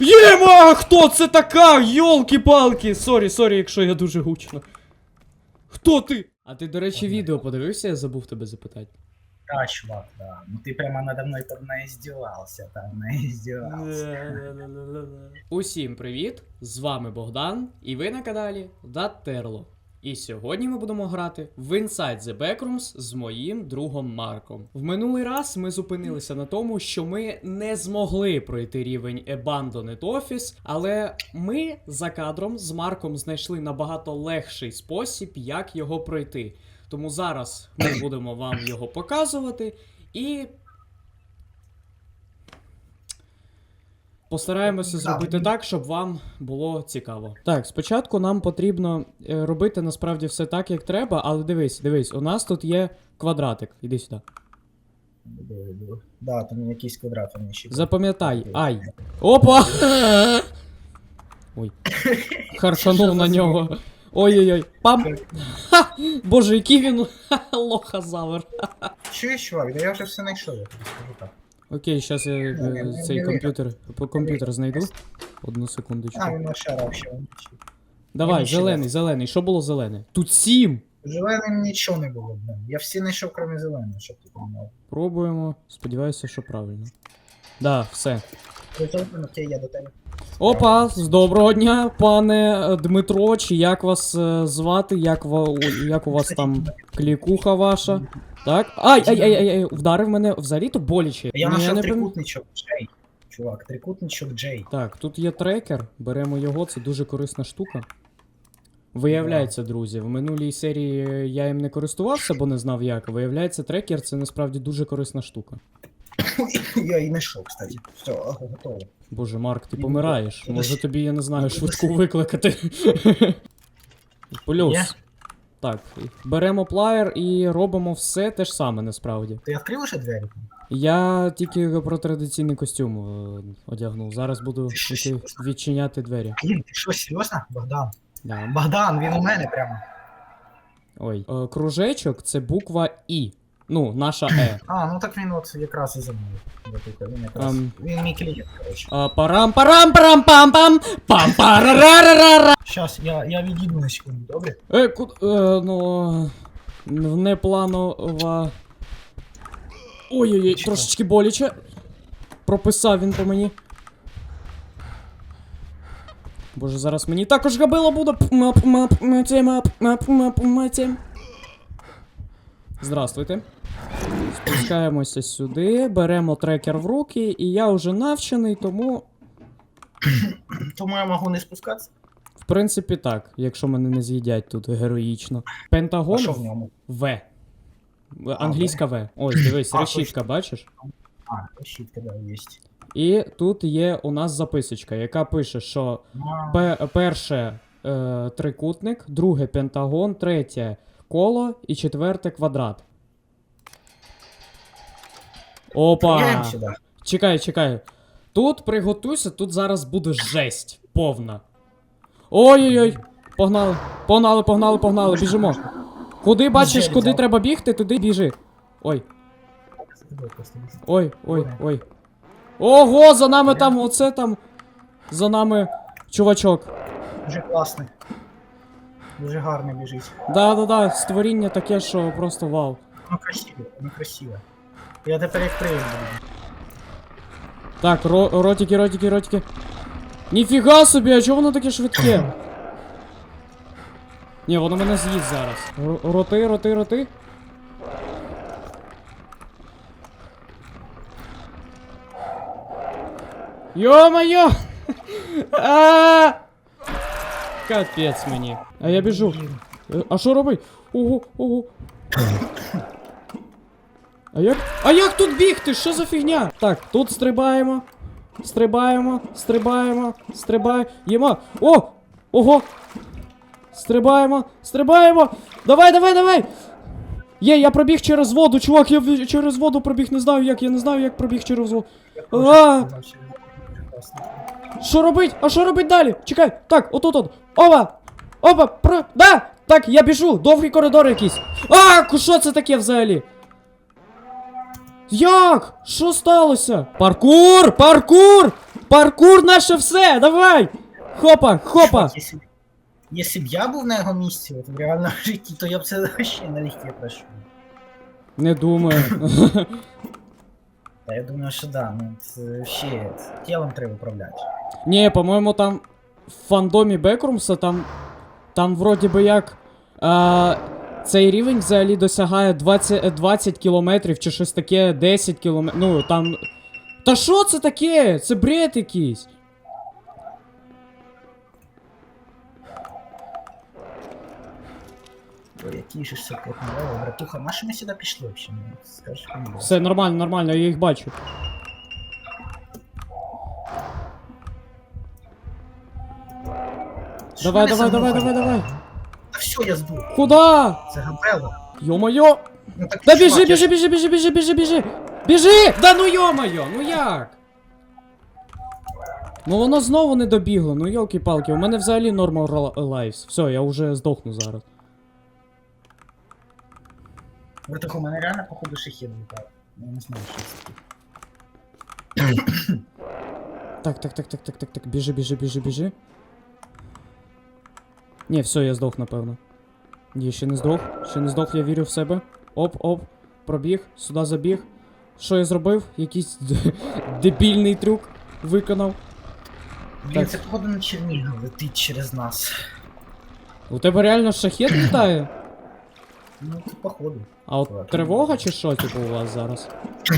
Єма! Хто це така? Йолки-палки! Сорі, сорі, якщо я дуже гучно. Хто ти? А ти, до речі, відео подивився, я забув тебе запитати. Да, чувак, да. Ну ты прямо надо мной там наиздевался, там наиздевался. Усім привіт! З вами Богдан, і ви на каналі Даттерло. І сьогодні ми будемо грати в Inside the Backrooms з моїм другом Марком. В минулий раз ми зупинилися на тому, що ми не змогли пройти рівень Abandoned Office, але ми за кадром з Марком знайшли набагато легший спосіб, як його пройти. Тому зараз ми будемо вам його показувати і Постараємося зробити так, щоб вам було цікаво. Так, спочатку нам потрібно е, робити насправді все так, як треба, але дивись, дивись, у нас тут є квадратик. Іди сюди. Да, там якийсь квадрат вони ще. Запам'ятай, ай. Опа! Ой. Харшанув на нього. Ой-ой-ой. Пам! Ха! Боже, який він лохозавр. Чуєш, чувак, да я вже все знайшов, я тобі скажу так. Окей, зараз я е, цей комп'ютер по комп'ютер знайду. Одну секундочку. А, він нашарав ще. він. Давай, зелений, зелений. Що було зелене? Тут сім! Зеленим нічого не було, блин. Я всі знайшов, крім зеленого, щоб ти помінав. Пробуємо. Сподіваюся, що правильно. Да, все. Окей, я до тебе. Опа, з доброго дня, пане е, Дмитро, чи як вас е, звати, як, ва, о, як у вас там клікуха ваша? Так? Ай, ай, ай, ай, ай, вдарив мене взагалі то боляче. Я Ну, не трикутничок Джей. Чувак, трикутничок Джей. Так, тут є трекер, беремо його, це дуже корисна штука. Виявляється, друзі, в минулій серії е, я їм не користувався, бо не знав як. Виявляється, трекер це насправді дуже корисна штука. Я і знайшов, кстати. Все, готово. Боже, Марк, ти помираєш. Може тобі, я не знаю, швидку викликати. Плюс. Так, беремо плеєр і робимо все те ж саме насправді. Ти відкрив уже двері? Я тільки про традиційний костюм е, одягнув. Зараз буду відчиняти двері. Блін, ти що, серйозно? Богдан? Да. Богдан, він у мене прямо. Ой. Е, кружечок це буква І. Ну, наша Е. А, ну так він от якраз і за мною. Він якраз. Ам. Він мій клієнт, коротше. А, парам парам парам пам пам пам парарарарара Щас, я, я відійду на секунду, добре? Е, ку... е, ну... Непланова... Ой-ой-ой, Чекай. трошечки боляче. Прописав він по мені. Боже, зараз мені також габило буде. Мап, мап, мати, мап, мап, мап, маті. Здравствуйте. Спускаємося сюди, беремо трекер в руки, і я вже навчений, тому. Тому я можу не спускатися. В принципі, так, якщо мене не з'їдять тут героїчно. Пентагон що в ньому? В. Англійська В. Ось, дивись, А, решітка, бачиш? А, щітка, да, є. І тут є у нас записочка, яка пише, що А, перше е, трикутник, друге пентагон, третє коло і четверте квадрат. Опа! Сюди. Чекай, чекай. Тут приготуйся, тут зараз буде жесть повна. Ой-ой-ой! Погнали, погнали, погнали, погнали, біжимо. Куди бачиш, куди треба бігти, туди біжи. Ой, ой, ой, ой. Ого, за нами там, оце там. За нами чувачок. Дуже класний. Дуже гарно біжить. Да-да-да, створіння таке, що просто вау. Воно красиве, воно красиве. Я тепер як привид буду. Так, ро ротики, ротики, ротики. Ніфіга собі, а чого воно таке швидке? Ні, воно мене з'їсть зараз. Р- роти, роти, роти. Йо-моє! А! Капець мені. А я біжу. Е, А що робить? Ого, ого. А як? А як тут бігти? Що за фігня? Так, тут стрибаємо. Стрибаємо, стрибаємо, стрибаємо. О! Ого! Стрибаємо, стрибаємо! Давай, давай, давай! Є, я пробіг через воду, чувак, я через воду пробіг, не знаю як, я не знаю, як пробіг через воду. А! Що робить? А що робить далі? Чекай, так, отут от. Опа! Опа, про. Да! Так, я біжу, довгий коридор якийсь. А, що це таке взагалі? Як? Що сталося? Паркур! Паркур! Паркур наше все! Давай! Хопа, хопа! Чувак, Якщо, якщо б я був на його місці, от в реальному житті, то я б це ще налегке пройшов. Не думаю. Та я думаю, що да, ну це ще тілом треба управляти. Ні, по-моєму, там в фандомі Бекрумса там. Там вроді би як. А, цей рівень взагалі досягає 20, 20 кілометрів чи щось таке 10 кілометрів. Ну там. Та що це таке? Це бред якийсь. Це копнував, братуха, на що ми сюди пішли взагалі? Ну, Скажеш. Все нормально, нормально, я їх бачу. Давай, давай, давай, давай, давай. Та все, я здух. Куда? Це габело. Йо-моє! Ну так Да чувак, біжи, я біжи, ж- біжи, біжи, біжи, біжи, біжи! Біжи! Да ну йо-моє, ну як? Ну воно знову не добігло, ну йолки-палки, у мене взагалі норmal лайфс. Все, я вже здохну зараз. Братуха, у мене реально походу шахід літав. Я не знаю, що це таке. Так, так, так, так, так, так, так, біжи, біжи, біжи, біжи. Ні, все, я здох, напевно. Ні, ще не здох, ще не здох, я вірю в себе. Оп, оп, пробіг, сюди забіг. Що я зробив? Якийсь дебільний трюк виконав. Блін, Так. це походу на Чернігів летить через нас. У тебе реально шахет літає? Ну, це походу. А от Так. тривога чи що, типу, у вас зараз?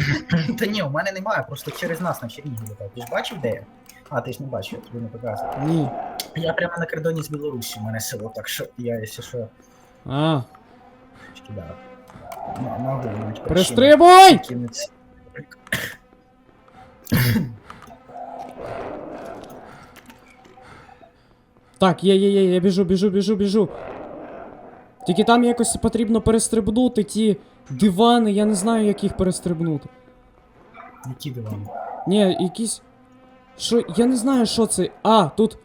Та ні, у мене немає, просто через нас на Чернігів летав. Ти ж бачив, де я? А, ти ж не бачив, я тобі не показую. Ні. Я прямо на кордоні з Білорусі, у мене село, так що я, якщо що, А, да. М- пристрибуй! Кинуть. Так, є, є, є, я біжу, біжу, біжу, біжу. Тільки там якось потрібно перестрибнути ті дивани, я не знаю, як їх перестрибнути. Які дивани? Ні, якісь. Що, я не знаю, що це. А, тут.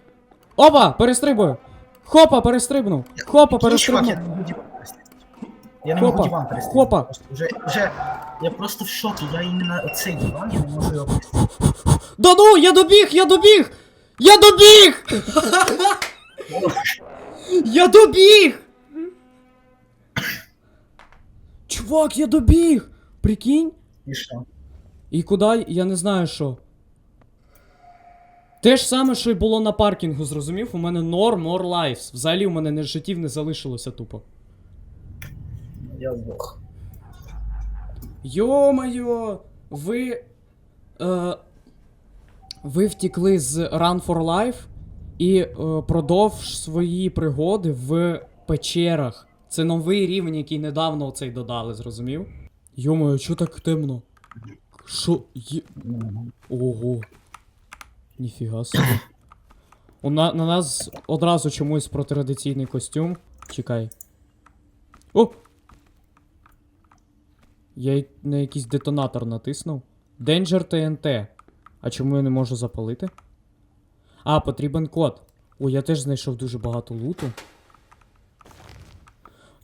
Опа! Перестрибую! Хопа, перестрибнув! Хопа, перестрибнув! я не. Хопа, можу диван перестрибнути. хопа. Просто Вже, вже, я просто в шокі, я іменно оцей диван, я не можу його перестрибнути. Да ну, я добіг, я добіг! Я добіг! Я добіг! Чувак, я добіг! Прикинь? І що? І куди, я не знаю що. Те ж саме, що й було на паркінгу, зрозумів? У мене нор, more lives. Взагалі у мене не життів не залишилося тупо. Я здох. Йо-моє, ви. Е, ви втікли з Run for Life і е, продовж свої пригоди в печерах. Це новий рівень, який недавно оцей додали, зрозумів? Йо-моє, що так темно? Що? Є... Ого. Ніфіга собі. У на, на нас одразу чомусь про традиційний костюм. Чекай. О! Я на якийсь детонатор натиснув. Danger TNT. А чому я не можу запалити? А, потрібен код. О, я теж знайшов дуже багато луту.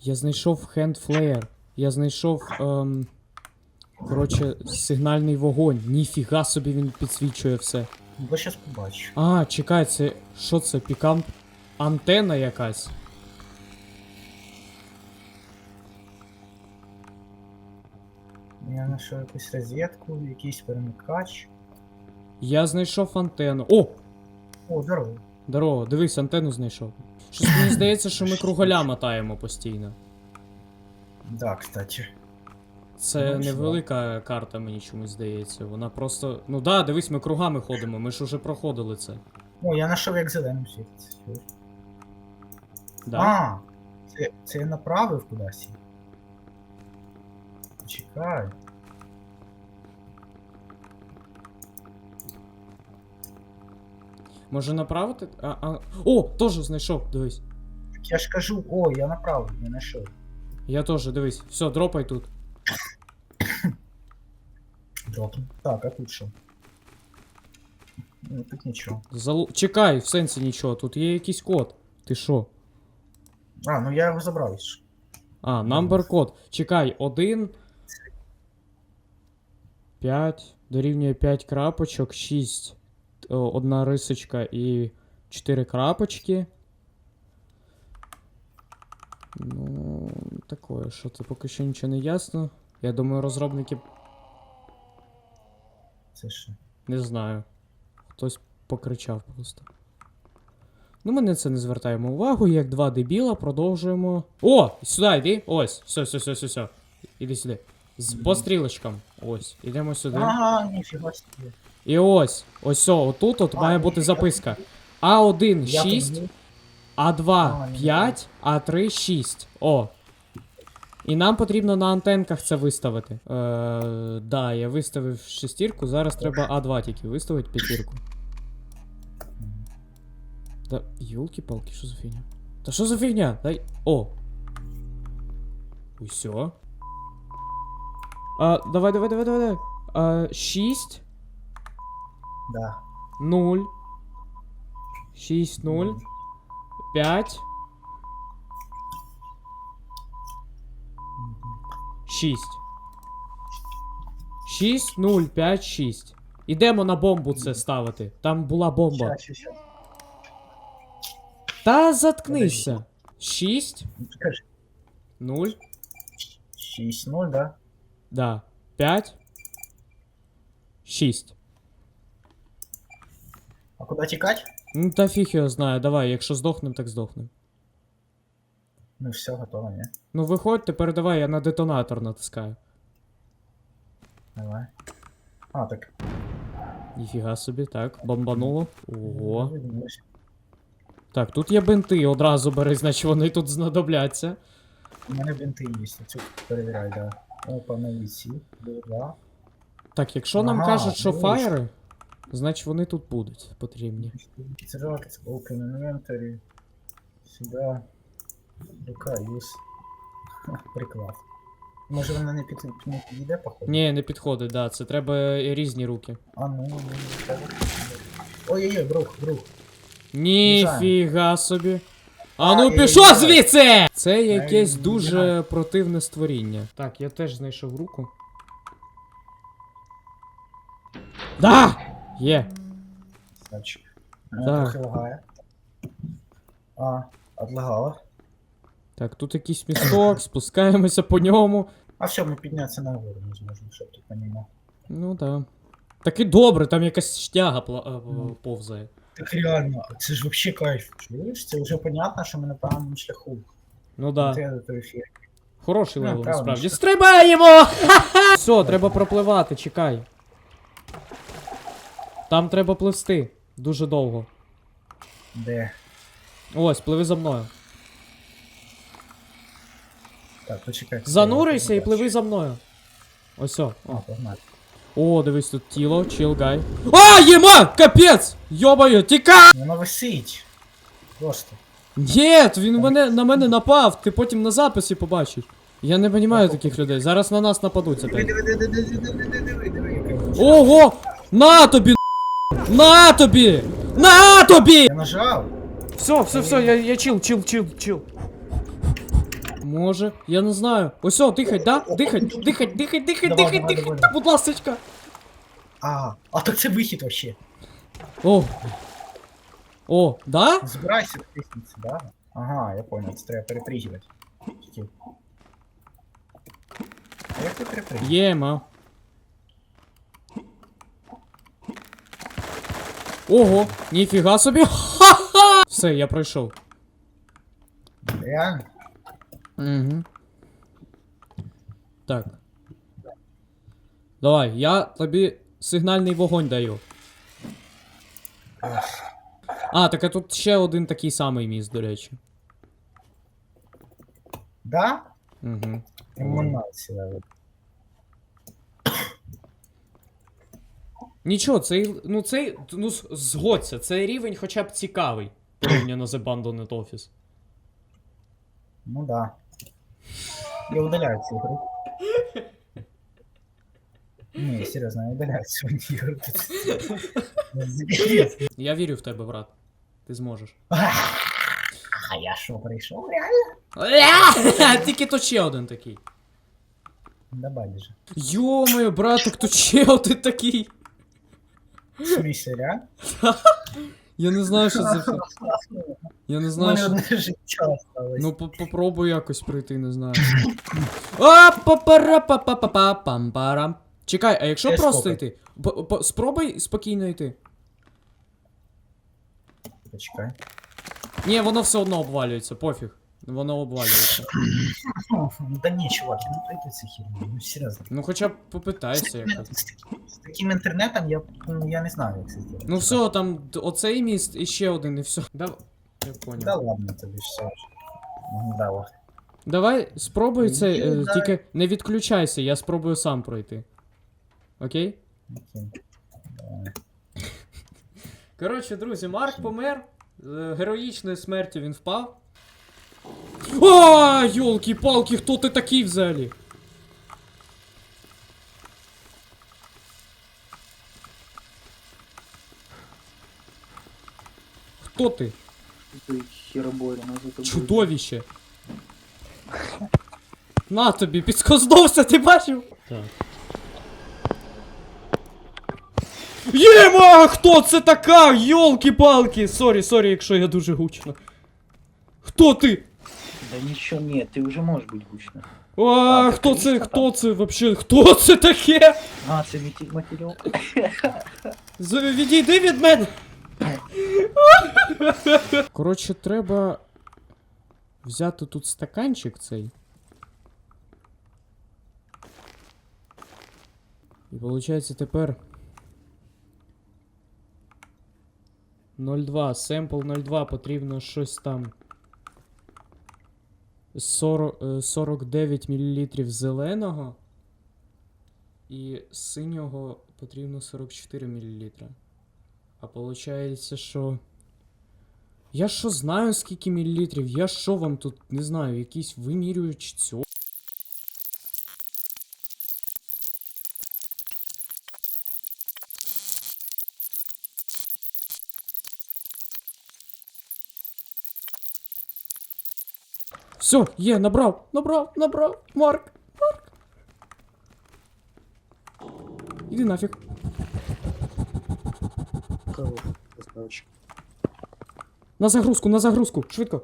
Я знайшов Flare. Я знайшов. Ем... Коротше, сигнальний вогонь. Ніфіга собі він підсвічує все. Бо щас побачу. А, чекай, це. Що це? Пікамп? Антена якась. Я знайшов якусь розетку, якийсь перемикач. Я знайшов антенну. О! О, здорово. Здорово, дивись, антенну знайшов. Щось мені здається, що ми круголя мотаємо постійно. Да, кстати. Це Ну, що? невелика карта, мені чомусь здається. Вона просто. Ну да, дивись, ми кругами ходимо, ми ж уже проходили це. О, я знайшов як зеленим світиться. Да? А, це, це я направив кудись. Чекай. Може направити? А, а... О, теж знайшов, дивись. Так я ж кажу, о, я направив, я знайшов. Я теж, дивись. Все, дропай тут. Так, а тут що? Ну, тут нічого. Залу... Чекай, в сенсі нічого, тут є якийсь код. Ти що? А, ну я його забрав. ж. А, number код. Чекай, 1. 5. Дорівнює 5 крапочок, 6. е, одна рисочка і чотири крапочки. Ну, такое, що це поки що нічого не ясно. Я думаю, розробники Це що? не знаю. Хтось покричав просто. Ну, ми на це не звертаємо увагу, як два дебіла продовжуємо. О! Сюди йди! Ось! Все, все, все, все, все. Іди сюди. З по стрілочкам. Ось. Ідемо сюди. Ага, ніфіга собі. І ось. Ось все, отут от має бути записка. А1 6, А2 5, А3 6. О. І нам потрібно на антенках це виставити. Е, да, я виставив шестірку, зараз треба А2 тільки виставити п'ятірку. Да, ёлки-палки, що за фігня? Та що за фігня? Дай. О! Усьо. А, давай, давай, давай, давай, давай. 6, Да. 0, 6, 0, 5, 6. 6, 0, 5, 6. Ідемо на бомбу це ставити. Там була бомба. Ща, ща, ща. Та заткнися. 6, Скажи. 0, 6-0, да? да. 5, 6. А куди тікати? Ну та фіг його знає, давай, якщо здохнем, так здохнем. Ну все, готово, ні? Ну виходь, тепер давай, я на детонатор натискаю. Давай. А, так. Ніфіга собі, так, бомбануло. Ого. Так, тут є бинти, одразу бери, значить вони тут знадобляться. У мене бинти є, цю перевіряй, да. Опа, на вісі. Два. Так, якщо нам кажуть, що дивись. фаєри, значить вони тут будуть потрібні. Цирок, open inventory. Сюди. Рука, юз. Приклад. Може вона не, під... не підійде, походу? Ні, не підходить, да, це треба різні руки. А ну, ну, ну. Ой-ой-ой, друг, друг. Ніфіга собі. А ну пішов звідси! Це якесь дуже противне створіння. Так, я теж знайшов руку. Да! Є. Значить. Так. Трохи лагає. А, отлагало. Так, тут якийсь місток, спускаємося по ньому. А все, ми піднятися нагору не зможемо, щоб ти понімав. Ну да. Так і добре, там якась штяга пла- е, повзає. Так реально, це ж вообще кайф. Чуєш? Це вже понятно, що ми на правильному шляху. Ну да. Той. Хороший Ну, левел, правильно, насправді. що- Стрибаємо! Все, треба пропливати, чекай. Там треба пливсти. Дуже довго. Де? Ось, пливи за мною. Так, почекай. Занурися і пливи за мною. Ось о. Погнали. О, дивись, тут тіло, чил гай. А, єма! Капець! Йобаю, тікай! Воно висить. Просто. Ні, він мене, на мене напав, ти потім на записі побачиш. Я не розумію таких людей. Зараз на нас нападуть Диви, опять. диви, диви, диви, диви, диви, диви, диви, яке воно. Ого! На тобі! На тобі! На тобі! Я нажав. Все, все, все, я, я чил, чил, чил, чил. Може, я не знаю. Ось о, дихать, да? Дихать, дихать, дихать, дихать, Давай, дихать, давай, дихать, та, будь ласочка. А, а так це вихід вообще. О. О, да? Збирайся в лестниці, да? Ага, я понял, це треба перепригивати. Тільки. А як ти перепригиваєш? Єма. Ого, ніфіга собі. Ха-ха! Все, я пройшов. Реально? Угу. Так. Давай, я тобі сигнальний вогонь даю. А, так а тут ще один такий самий міст, до речі. Да? Угу. Еманація. Нічого, цей. Ну цей. Ну згодься, цей рівень хоча б цікавий. Порівняно з Abandoned Office. Ну да. Я удаляю цю гру. Ні, серйозно, я удаляю цю ігру. Я вірю в тебе, брат. Ти зможеш. А я що, прийшов? Реально? Тільки то ще один такий. Да байдуже. Йо-моє, браток, тут ще один такий. В смысле, реально? Я не знаю, що це. Я не знаю, що. одне життя осталось. Ну, по- попробуй якось прийти, не знаю. А, па па па па па пам парам Чекай, а якщо Ще просто скільки? йти? По- по- Спробуй спокійно йти. Почекай. Ні, воно все одно обвалюється, пофіг. Воно обвалюється. Ну, да ні, чувак, не пройду цю херню, ну серйозно. Ну хоча б попитайся якось. таким- З таким інтернетом я, ну, я не знаю, як це зробити. Ну все, там оцей міст і ще один, і все. Дав... Я Да ладно тобі, все. Ну, да, ладно. Давай спробуй це, е, Ну, тільки не відключайся, я спробую сам пройти. Окей? Окей. Давай. Коротше, друзі, Марк помер. Е, Героїчною смертю він впав. А, йолки-палки, хто ти такий взагалі? Хто ти? Ты. Чудовище. На тобі, підскознувся, ти бачив? Так. Єма! Хто це така? Йолки-палки! Сорі, сорі, якщо я дуже гучно. Хто ти? Да ничего нет, ты уже можешь быть гучно. А, А, хто це? ліжко Хто це вообще? Хто це таке? А, це материал. матеріал. З- Відійди від мене. Коротше, треба взяти тут стаканчик цей. І виходить тепер 0,2, семпл 0,2 потрібно щось там. 40, е, 49 мл зеленого. І синього потрібно 44 мл. А виходить, що. Я що знаю, скільки мілілітрів? Я що вам тут, не знаю, якийсь вимірювач цього. Все, є, набрав, набрав, набрав, Марк, Марк. Іди нафіг. Красавчик. На загрузку, на загрузку, швидко.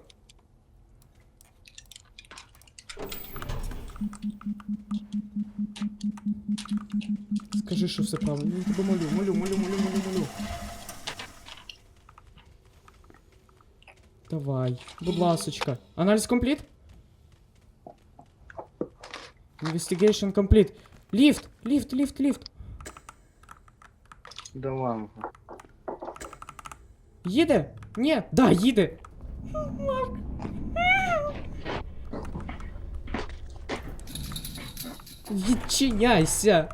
Скажи, що все правильно. Я тебе молю, молю, молю, молю, молю, молю. Давай, будь ласочка. Аналіз компліт? Investigation complete. Ліфт, ліфт, ліфт, ліфт. Давай. Їде? Ні, да, їде. Відчиняйся.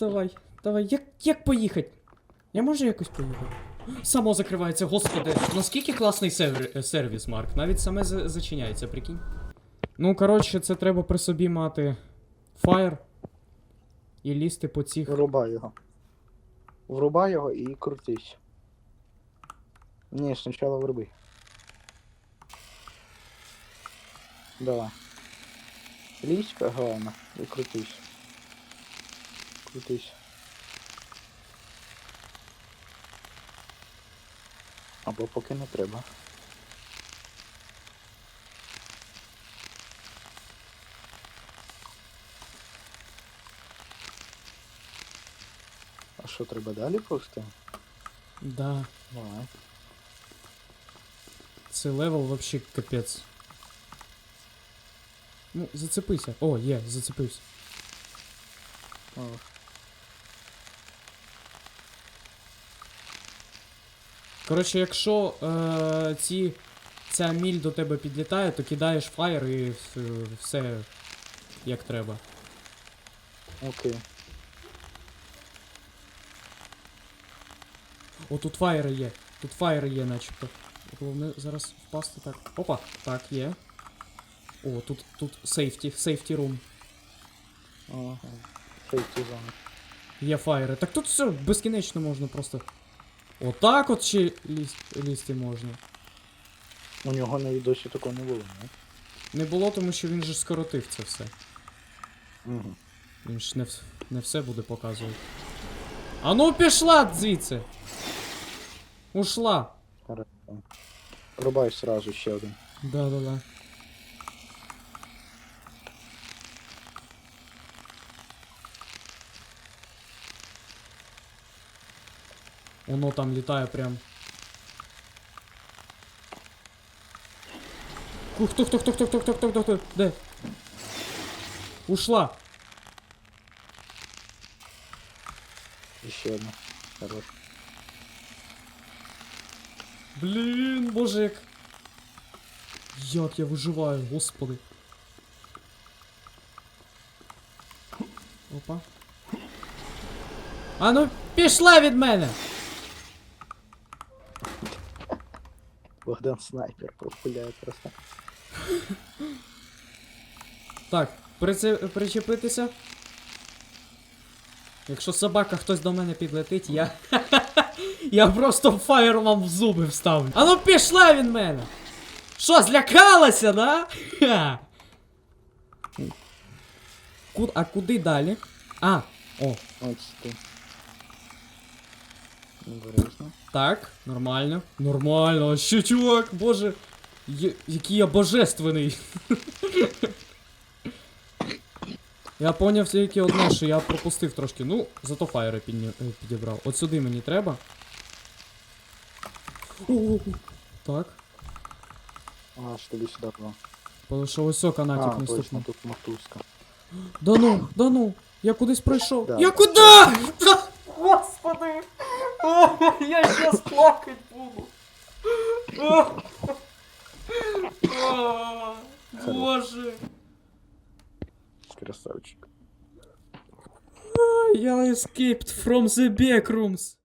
Давай, давай, як, як поїхати? Я можу якось поїхати? Само закривається, господи. Наскільки класний е, сервіс, Марк? Навіть саме за- зачиняється, прикинь. Ну, коротше, це треба при собі мати фаєр. І лізти по цих. Врубай його. Врубай його і крутись. Ні, спочатку вруби. Давай. Лізь, головне, і крутись. Крутись. Або поки не треба. А що, треба далі просто? Да. Давай. Цей левел вообще капець. Ну, зацепися. О, є, зацепився. О, Коротше, якщо е, ці, ця міль до тебе підлітає, то кидаєш фаєр і все як треба. окей. О, тут фаєри є. Тут фаєри є, начебто. Головне зараз впасти так. Опа, так, є. О, тут, тут сейфті, сейфті рум. Ага. Сейфті зона. Є фаєри. Так тут все безкінечно можна просто. Отак от ще лізти, лізти можна. У нього навіть досі такого не було, не? Не було, тому що він же скоротив це все. Угу. Він ж не, не все буде показувати. А ну пішла звідси. Ушла. Хорошо. Сразу ще один. Да-да-да. Воно там літає прям. Ух, хто, хто, хто, хто, хто, хто, хто, хто, хто, де? Ушла. І ще одна. Хорош. Блін, боже як. Як я виживаю, господи. Опа. А ну, пішла від мене! Богдан снайпер популяє просто. Так, прице... причепитися. Якщо собака хтось до мене підлетить, я. я просто фаєр вам в зуби вставлю. А ну пішла від мене! Що, злякалася, да? Ха! Ку... А куди далі? А, о, От ти. Обережно. Так, нормально. Нормально, а ще чувак, боже. Який я божественний. я поняв тільки одне, що я пропустив трошки. Ну, зато фаєри е, підібрав. От сюди мені треба. О, Так. А, ж тобі сюди два. Тому що ось канатик точно, наступний. тут мотузка. Да ну, да ну. Я кудись пройшов. Да. Я куди? Господи! Я щас плакать буду. Боже. Красавчик. Я escaped from the backrooms.